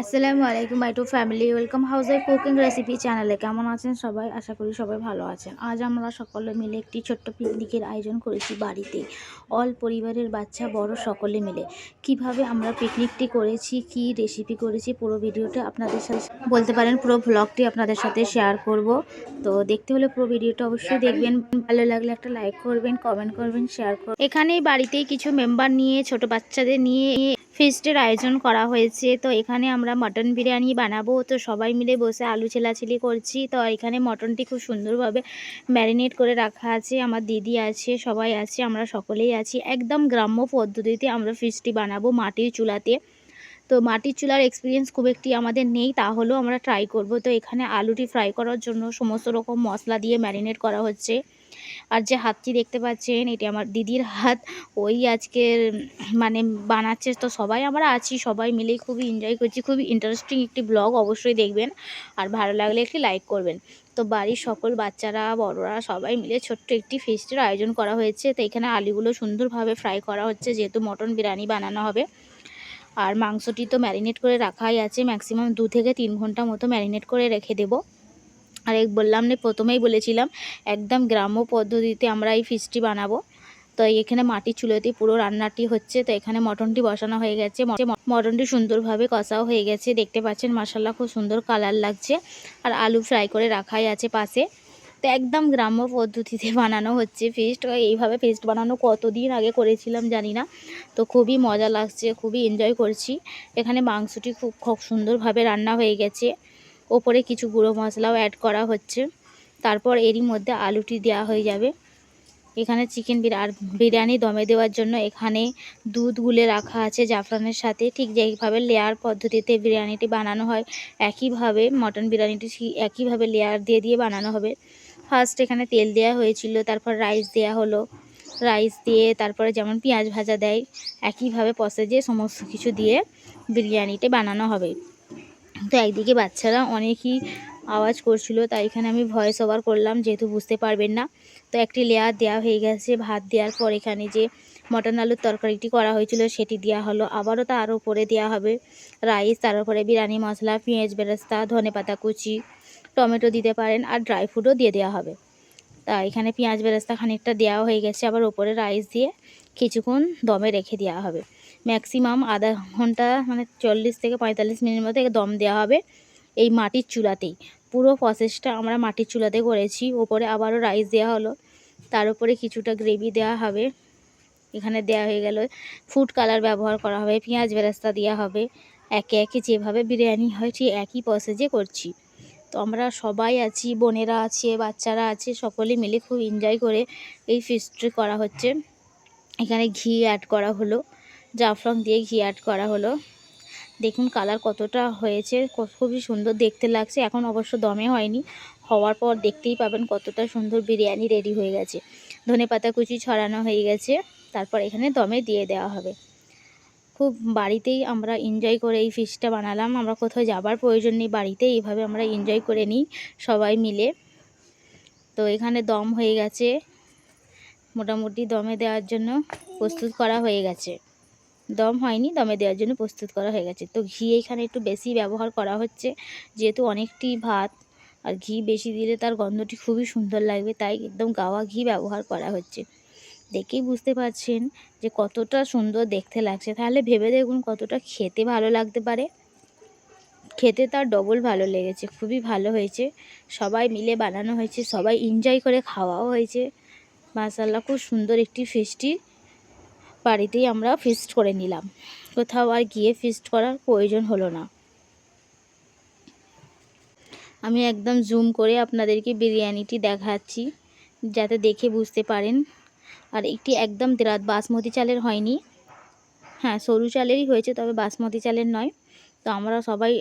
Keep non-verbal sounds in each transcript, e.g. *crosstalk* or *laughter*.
আসসালামু আলাইকুম my two family, welcome house এর কুকিং রেসিপি চ্যানেলে। কেমন আছেন সবাই? আশা করি সবাই ভালো আছেন। আজ আমরা সকলে মিলে একটি ছোট্ট পিকনিকের আয়োজন করেছি বাড়িতে। অল পরিবারের বাচ্চা, বড় সকলে মিলে। কীভাবে আমরা পিকনিকটি করেছি, কি রেসিপি করেছি, পুরো ভিডিওটা আপনাদের সাথে বলতে পারেন পুরো ভ্লগটি আপনাদের সাথে শেয়ার করব। তো দেখতে হলে পুরো ভিডিওটা অবশ্যই দেখবেন। ভালো লাগলে একটা লাইক করবেন কমেন্ট করবেন শেয়ার করবেন। এখানেই বাড়িতেই কিছু মেম্বার নিয়ে, ছোট বাচ্চাদের নিয়ে ফিস্টের আয়োজন করা হয়েছে। তো এখানে আমরা মটন বিরিয়ানি বানাবো। তো সবাই মিলে বসে আলু ছেলাছেলি করছি। তো এখানে মটনটি খুব সুন্দরভাবে ম্যারিনেট করে রাখা আছে। আমার দিদি আছে, সবাই আছে, আমরা সকলেই আছি। একদম গ্রাম্য পদ্ধতিতে আমরা ফিশটি বানাবো মাটির চুলাতে। তো মাটির চুলার এক্সপিরিয়েন্স খুব একটি আমাদের নেই তাহলেও আমরা ট্রাই করব। তো এখানে আলুটি ফ্রাই করার জন্য সমস্ত রকম মশলা দিয়ে ম্যারিনেট করা হচ্ছে। আর যে হাতটি দেখতে পাচ্ছেন, এটি আমার দিদির হাত। ওই আজকের মানে বানাচ্ছে তো সবাই, আমরা আছি সবাই মিলেই খুবই এনজয় করছি, খুবই ইন্টারেস্টিং একটি ব্লগ অবশ্যই দেখবেন আর ভালো লাগলে একটি লাইক করবেন। তো বাড়ির সকল বাচ্চারা, বড়রা সবাই মিলে ছোট্ট একটি ফিস্টের আয়োজন করা হয়েছে। তো এখানে আলুগুলো সুন্দরভাবে ফ্রাই করা হচ্ছে, যেহেতু মটন বিরিয়ানি বানানো হবে। আর মাংসটি তো ম্যারিনেট করে রাখাই আছে ম্যাক্সিমাম দু থেকে তিন ঘণ্টা মতো ম্যারিনেট করে রেখে দেবো। আর এক বললাম না, প্রথমেই বলেছিলাম, একদম গ্রাম্য পদ্ধতিতে আমরা এই ফিশটি বানাবো। তো এখানে মাটির চুলোতে পুরো রান্নাটি হচ্ছে, তো এখানে মটনটি বসানো হয়ে গেছে। মটনটি সুন্দরভাবে কষাও হয়ে গেছে, দেখতে পাচ্ছেন মশালা খুব সুন্দর কালার লাগছে। আর আলু ফ্রাই করে রাখাই আছে পাশে। তো একদম গ্রাম্য পদ্ধতিতে *laughs* বানানো হচ্ছে ফিস্ট এইভাবে ফিস্ট বানানো কতদিন আগে করেছিলাম জানি না। তো খুবই মজা লাগছে, খুবই এনজয় করছি। এখানে মাংসটি খুব খুব সুন্দরভাবে রান্না হয়ে গেছে। ওপরে কিছু গুঁড়ো মশলাও অ্যাড করা হচ্ছে। তারপর এরই মধ্যে আলুটি দেওয়া হয়ে যাবে। এখানে চিকেন আর বিরিয়ানি দমে দেওয়ার জন্য এখানে দুধ গুলে রাখা আছে জাফরানের সাথে। ঠিক যেইভাবে লেয়ার পদ্ধতিতে বিরিয়ানিটি বানানো হয়, একইভাবে মটন বিরিয়ানিটি একইভাবে লেয়ার দিয়ে দিয়ে বানানো হবে। ফার্স্ট এখানে তেল দেওয়া হয়েছিল, তারপর রাইস দেওয়া হলো। রাইস দিয়ে তারপরে যেমন পেঁয়াজ ভাজা দেয়, একইভাবে পসেজে সমস্ত কিছু দিয়ে বিরিয়ানিটি বানানো হবে। তো একদিকে বাচ্চারা অনেকই আওয়াজ করছিল, তাই এখানে আমি ভয়েস ওভার করলাম, যেহেতু বুঝতে পারবেন না। তো একটি লেয়ার দেওয়া হয়ে গেছে, ভাত দেওয়ার পর এখানে যে মটন আলুর তরকারিটি করা হয়েছিল, সেটি দেওয়া হলো। আবারও তার উপরে দেওয়া হবে রাইস তার উপরে বিরিয়ানি মশলা, পেঁয়াজ বেরেস্তা, ধনে পাতা কুচি, টমেটো দিতে পারেন, আর ড্রাই ফ্রুটও দিয়ে দেওয়া হবে। তা এখানে পেঁয়াজ বেরেস্তা খানিকটা দেওয়া হয়ে গেছে, আবার ওপরে রাইস দিয়ে কিছুক্ষণ দমে রেখে দেওয়া হবে। ম্যাক্সিমাম আধা ঘণ্টা মানে চল্লিশ থেকে পঁয়তাল্লিশ মিনিট মতো দম দেওয়া হবে এই মাটির চুলাতেই। পুরো প্রসেসটা আমরা মাটির চুলাতে করেছি, ওপরে আবারও রাইস দেওয়া হলো, তার উপরে কিছুটা গ্রেভি দেওয়া হবে, এখানে দেওয়া হয়ে গেল ফুড কালার ব্যবহার করা হবে, পেঁয়াজ বেরাস্তা দেওয়া হবে, একে একে যেভাবে বিরিয়ানি হয় ঠিক একই প্রসেসে করছি। তো আমরা সবাই আছি, বোনেরা আছে, বাচ্চারা আছে, সকলে মিলে খুব এনজয় করে এই ফিস্টটি করা হচ্ছে। এখানে ঘি অ্যাড করা হলো। জাফরং দিয়ে ঘি অ্যাড করা হলো। দেখুন কালার কতটা হয়েছে খুবই সুন্দর দেখতে লাগছে। এখন অবশ্য দমে হয়নি, হওয়ার পর দেখতেই পাবেন কতটা সুন্দর বিরিয়ানি রেডি হয়ে গেছে। ধনে পাতা কুচি ছড়ানো হয়ে গেছে, তারপর এখানে দমে দিয়ে দেওয়া হবে। খুব বাড়িতেই আমরা এনজয় করে এই ফিশটা বানালাম। আমরা কোথাও যাবার প্রয়োজন নেই, বাড়িতে এইভাবে আমরা এনজয় করে নিই সবাই মিলে। তো এখানে দম হয়ে গেছে, মোটামুটি দমে দেওয়ার জন্য প্রস্তুত করা হয়ে গেছে। দম হয়নি, দমে দেওয়ার জন্য প্রস্তুত করা হয়ে গেছে। তো ঘি এখানে একটু বেশি ব্যবহার করা হচ্ছে, যেহেতু অনেকটি ভাত, আর ঘি বেশি দিলে তার গন্ধটি খুবই সুন্দর লাগবে, তাই একদম গাওয়া ঘি ব্যবহার করা হচ্ছে। দেখেই বুঝতে পারছেন যে কতটা সুন্দর দেখতে লাগছে। তাহলে ভেবে দেখুন কতটা খেতে ভালো লাগতে পারে। খেতে তার ডবল ভালো লেগেছে, খুবই ভালো হয়েছে। সবাই মিলে বানানো হয়েছে, সবাই এনজয় করে খাওয়াও হয়েছে। মাসাল্লাহ খুব সুন্দর একটি ফিস্টি বাড়িতেই আমরা ফিস্ট করে নিলাম। কোথাও আর গিয়ে ফিস্ট করার প্রয়োজন হলো না। আমি একদম জুম করে আপনাদেরকে বিরিয়ানিটি দেখাচ্ছি, যাতে দেখে বুঝতে পারেন। আর একটি একদম রাত বাসমতি চালের হয়নি। হ্যাঁ সরু চালেরই হয়েছে, তবে বাসমতি চালের নয়। তো আমরা সবাই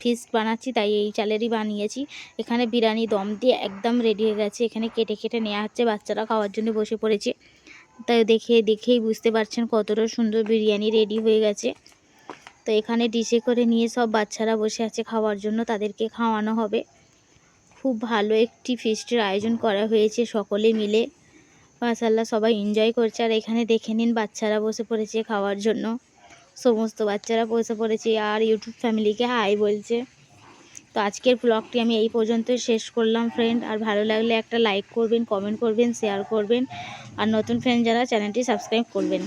ফিস্ট বানাচ্ছি, তাই এই চালেরই বানিয়েছি। এখানে বিরিয়ানি দম দিয়ে একদম রেডি হয়ে গেছে। এখানে কেটে কেটে নেওয়া হচ্ছে, বাচ্চারা খাওয়ার জন্য বসে পড়েছে। তাই দেখে, দেখেই বুঝতে পারছেন কতটা সুন্দর বিরিয়ানি রেডি হয়ে গেছে। তো এখানে ডিশে করে নিয়ে সব বাচ্চারা বসে আছে খাওয়ার জন্য, তাদেরকে খাওয়ানো হবে। খুব ভালো একটি ফিস্টের আয়োজন করা হয়েছে সকলে মিলে। মাসাল্লাহ সবাই এনজয় করছে। আর এখানে দেখে নিন বাচ্চারা বসে পড়েছে খাওয়ার জন্য। সমস্ত বাচ্চারা বসে পড়েছে। আর ইউটিউব ফ্যামিলিকে হাই বলছে। তো আজকের ব্লগটি আমি এই পর্যন্ত শেষ করলাম ফ্রেন্ড আর ভালো লাগলে একটা লাইক করবেন কমেন্ট করবেন শেয়ার করবেন। আর নতুন ফ্রেন্ড যারা চ্যানেলটি সাবস্ক্রাইব করবেন।